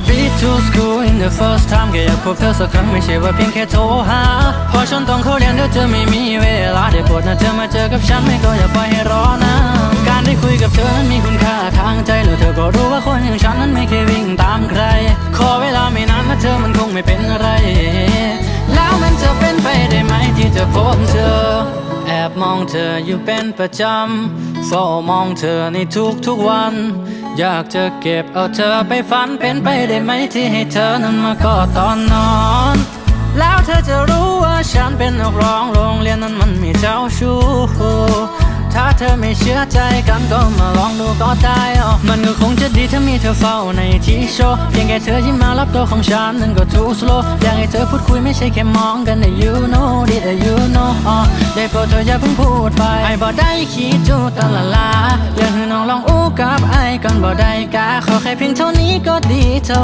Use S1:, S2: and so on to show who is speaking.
S1: be to school in the first time แค่อยากพบเธอสักครั้งไม่ใช่ว่าเพียงแค่โทรหาเพอฉันต้องเข้าเรียนเดี๋ยวเธอไม่มีเวลาได้โปรดนะเธอมาเจอกับฉันไม่ก็อย่าปล่อยให้รอนะการได้คุยกับเธอนั้นมีคุณค่าทางใจแล้วเธอก็รู้ว่าคนอย่างฉันนั้นไม่เคยวิ่งตามใคร ขอเวลาไม่นานนะเธอมันคงไม่เป็นอะไร แล้วมันจะเป็นไปได้ไหมที่จะพบเธอ อบมองเธออยู่เป็นประจำเฝ้ามองเธอในทุกทุกๆวัน อยากจะเก็บเอาเธอไปฝันเป็นไปได้ไหมที่ให้เธอนั้นมากอดตอนนอน แล้วเธอจะรู้ว่าฉันเป็นนักร้องโรงเรียนนั้นมันมีเจ้าชู้ถ้าเธอไม่เชื่อใจกันก็มาลองดูก็ได้อ๋อมันก็คงจะดีถ้ามีเธอเฝ้าในที่โชว์เพียงแค่เธอยิ้มมารับตัวของฉันนั้นก็ too slow อยากให้เธอพูดคุยไม่ใช่แค่มองกันแต่ you know did you know ได้โปรดเธออย่าเพิ่งพูดไปไอ้บ่ได้คิดจูตละลาอยากให้น้องลองอู้กับไอ้ก่อนบ่ได้กาขอแค่เพียงเท่านี้ก็ดีเท่า